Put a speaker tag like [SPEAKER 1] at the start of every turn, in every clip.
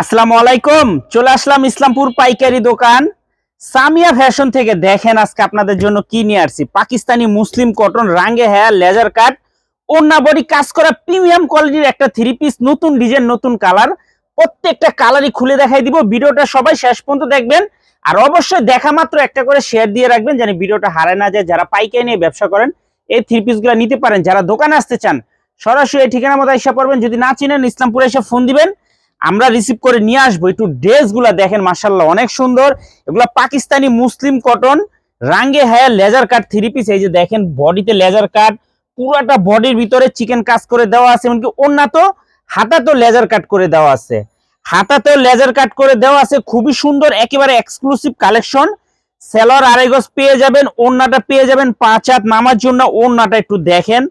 [SPEAKER 1] আসসালামু আলাইকুম। চলে আসলাম ইসলামপুর পাইকারি দোকান। সামিয়া ফ্যাশন থেকে দেখেন আজকে আপনাদের জন্য কি নিয়ে আসছি। পাকিস্তানি মুসলিম কটন, রাঙ্গে হেয়ার, লেজার কাট ওন্না বডি, কাজ করা প্রিমিয়াম কোয়ালিটির একটা থ্রি পিস নতুন ডিজাইন নতুন কালার প্রত্যেকটা কালারই খুলে দেখাই দিব। ভিডিওটা সবাই শেষ পর্যন্ত দেখবেন। আর অবশ্যই দেখা মাত্র একটা করে শেয়ার দিয়ে রাখবেন, যেন ভিডিওটা হারায় না যায়। যারা পাইকারি নিয়ে ব্যবসা করেন, এই থ্রি পিসগুলো নিতে পারেন। যারা দোকানে আসতে চান, সরাসরি এই ঠিকানা মতো এসে পড়বেন। যদি না চিনেন, ইসলামপুরে এসে ফোন দিবেন। আমরা রিসিভ করে নিয়ে আসব। একটু ড্রেসগুলা দেখেন মার্শাল্লাহ অনেক সুন্দর। এগুলা পাকিস্তানি মুসলিম কটন রাঙ্গে হ্যাঁ লেজার কাট থ্রি পিস এই যে দেখেন বডিতে লেজার কাট পুরাটা বডির ভিতরে চিকেন কাজ করে দেওয়া আছে, এমনকি অন্য তো হাতাতেও লেজার কাট করে দেওয়া আছে। হাতাতেও লেজার কাট করে দেওয়া আছে, খুবই সুন্দর, একেবারে এক্সক্লুসিভ কালেকশন সেলর আড়াইগজ পেয়ে যাবেন ওন্নাটা পেয়ে যাবেন পাঁচ হাত নামার জন্য। ওন্নাটা একটু দেখেন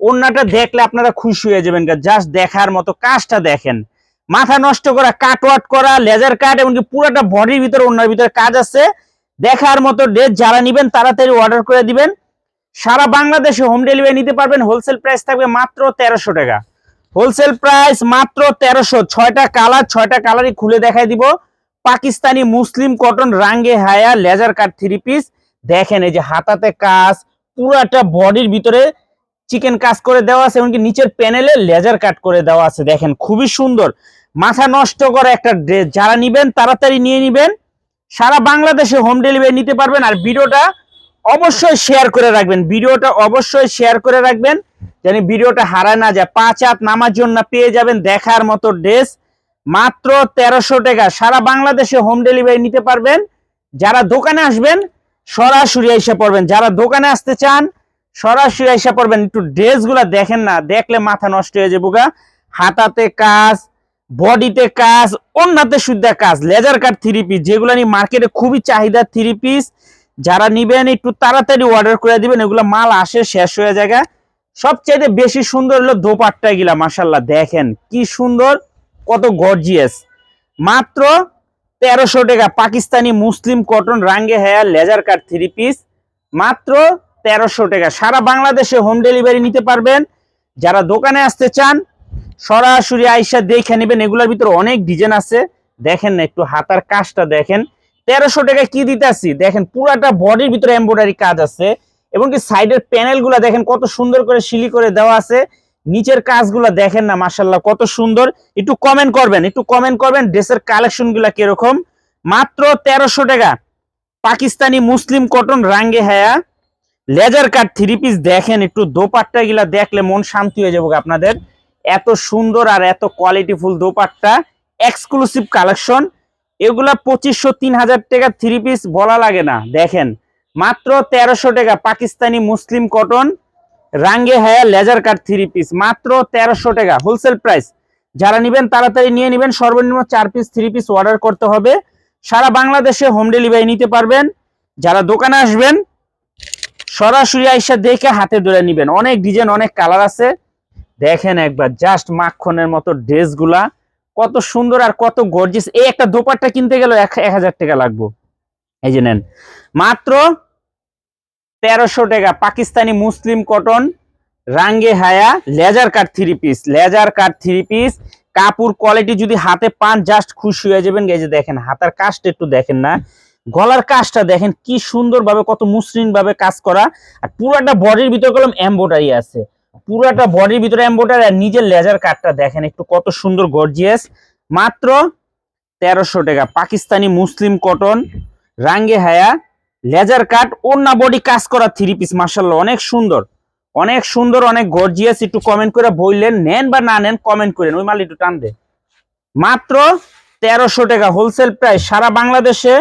[SPEAKER 1] ওন্নাটা দেখলে আপনারা খুশি হয়ে যাবেন। জাস্ট দেখার মতো কাজটা দেখেন। মাথা নষ্ট করা কাট ওয়াট করা লেজার কাট এমনকি পুরোটা বডির ভিতরে ওনার ভিতরে কাজ আছে। দেখার মতো ড্রেস যারা নিবেন, তাড়াতাড়ি অর্ডার করে দিবেন। সারা বাংলাদেশে হোম ডেলিভারি নিতে পারবেন হোলসেল প্রাইস থাকবে মাত্র তেরোশো টাকা। হোলসেল প্রাইস মাত্র তেরোশো। ছয়টা কালার ছয়টা কালারই খুলে দেখাই দিব। পাকিস্তানি, মুসলিম কটন রাঙ্গে, হায়া লেজার কাট থ্রি পিস দেখেন এই যে হাতাতে কাজ, পুরাটা বডির ভিতরে চিকেন কাজ করে দেওয়া আছে, এমনকি নিচের প্যানেলে লেজার কাট করে দেওয়া আছে, দেখেন, খুবই সুন্দর। মাথা নষ্ট করা একটা ড্রেস যারা নিবেন, তাড়াতাড়ি নিয়ে নিবেন। সারা বাংলাদেশে হোম ডেলিভারি নিতে পারবেন, আর ভিডিওটা অবশ্যই শেয়ার করে রাখবেন। ভিডিওটা অবশ্যই শেয়ার করে রাখবেন, যেন ভিডিওটা হারায় না যায়। পাঁচ হাত নামার জন্য পেয়ে যাবেন দেখার মতো ড্রেস মাত্র তেরোশো টাকা। সারা বাংলাদেশে হোম ডেলিভারি নিতে পারবেন। যারা দোকানে আসবেন, সরাসরি এসে পড়বেন। যারা দোকানে আসতে চান সরাসরি এসে পড়বেন, একটু ড্রেসগুলা দেখেন না, দেখলে মাথা নষ্ট হয়ে যাব গা। হাতাতে কাজ বডিতে কাজ, অন্যতে শুদ্ধ কাজ লেজার কাট থ্রি পিস যেগুলো নিয়ে মার্কেটে খুবই চাহিদা থ্রি পিস যারা নিবেন, একটু তাড়াতাড়ি অর্ডার করে দিবেন, এগুলো মাল আসে, শেষ হয়ে যায় সবচেয়ে বেশি সুন্দর হলো দোপাট্টা গিলা মাসাল্লাহ দেখেন কি সুন্দর, কত গর্জিয়াস মাত্র তেরোশো টাকা, পাকিস্তানি মুসলিম cotton রাঙ্গে hair laser cut three piece মাত্র তেরোশো টাকা। সারা বাংলাদেশে হোম ডেলিভারি নিতে পারবেন। যারা দোকানে আসতে চান, সরাসরি আইসা দেখে নেবেন। এগুলোর ভিতরে অনেক ডিজাইন আছে। দেখেন না, একটু হাতার কাজটা দেখেন। তেরোশো টাকা কি দিতেছি? দেখেন, পুরাটা বডির ভিতরে এমব্রয়ডারি কাজ আছে। এবং কি সাইডের প্যানেলগুলা দেখেন, কত সুন্দর করে শিলি করে দেওয়া আছে। নিচের কাজগুলা দেখেন না মাসাল্লাহ কত সুন্দর। একটু কমেন্ট করবেন, একটু কমেন্ট করবেন ড্রেসের কালেকশনগুলা কীরকম? মাত্র তেরোশো টাকা। পাকিস্তানি, মুসলিম কটন রাঙ্গে হায়া। লেজার কাট থ্রি পিস দেখেন, একটু দোপাট্টা গুলা দেখলে মন শান্তি হয়ে যাব আপনাদের। এত সুন্দর আর এত কোয়ালিটিফুল দোপাট্টা এক্সক্লুসিভ কালেকশন এগুলা পঁচিশশো, তিন হাজার টাকা থ্রি পিস বলা লাগে না, দেখেন। মাত্র তেরোশো টাকা, পাকিস্তানি মুসলিম কটন রাঙ্গে হায়া, লেজার কাট থ্রি পিস মাত্র তেরোশো টাকা হোলসেল প্রাইস যারা নিবেন তাড়াতাড়ি নিয়ে নিবেন, সর্বনিম্ন চার পিস থ্রি পিস অর্ডার করতে হবে। সারা বাংলাদেশে হোম ডেলিভারি নিতে পারবেন। যারা দোকানে আসবেন সরাসরি আইসা দেখে হাতে ধরে নিবেন। অনেক ডিজাইন অনেক কালার আছে। দেখেন একবার জাস্ট মাখনের মতো ড্রেসগুলা কত সুন্দর আর কত গর্জিস এই একটা দোপাট্টা কিনতে গেলে এক হাজার টাকা লাগবো। এই যে নেন। মাত্র তেরোশো টাকা। পাকিস্তানি মুসলিম কটন রাঙ্গে হায়া laser cut three piece laser cut three piece কাপড় কোয়ালিটি যদি হাতে পান জাস্ট খুশি হয়ে যাবেন। এই যে দেখেন, হাতার কাজটা একটু দেখেন না। গলার কাজটা দেখেন কি সুন্দর ভাবে কত মসৃণ ভাবে কাজ করা। আর পুরাটা বডির ভিতরে কলম এম্বোটারি আছে। পুরাটা বডির ভিতরে এম্বোটারি আর নিজের লেজার কাটটা দেখেন একটু কত সুন্দর গর্জিয়াস মাত্র তেরোশো টাকা, পাকিস্তানি মুসলিম কটন রাঙ্গে হায়া লেজার কাট অন্য বডি কাজ করা থ্রি পিস মার্শাল্লাহ অনেক সুন্দর। অনেক সুন্দর, অনেক গর্জিয়াস একটু কমেন্ট করে বললেন, নেন বা না নেন কমেন্ট করেন ওই মাল একটু টান দে। মাত্র তেরোশো টাকা হোলসেল প্রাইস সারা বাংলাদেশে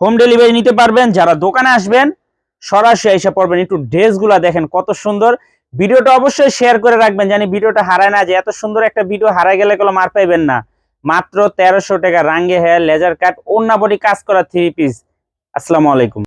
[SPEAKER 1] হোম ডেলিভারি নিতে পারবেন, যারা দোকানে আসবেন, সরাসরি এসে পড়বেন। একটু ড্রেসগুলা দেখেন কত সুন্দর। ভিডিওটা অবশ্যই শেয়ার করে রাখবেন, জানি ভিডিওটা হারায় না, যে এত সুন্দর একটা ভিডিও হারায় গেলে কোনো মার পাইবেন না। মাত্র তেরোশো টাকা রাঙ্গে হেয়ার লেজার কাট অন্য বডি কাজ করা থ্রি পিস আসসালামু আলাইকুম।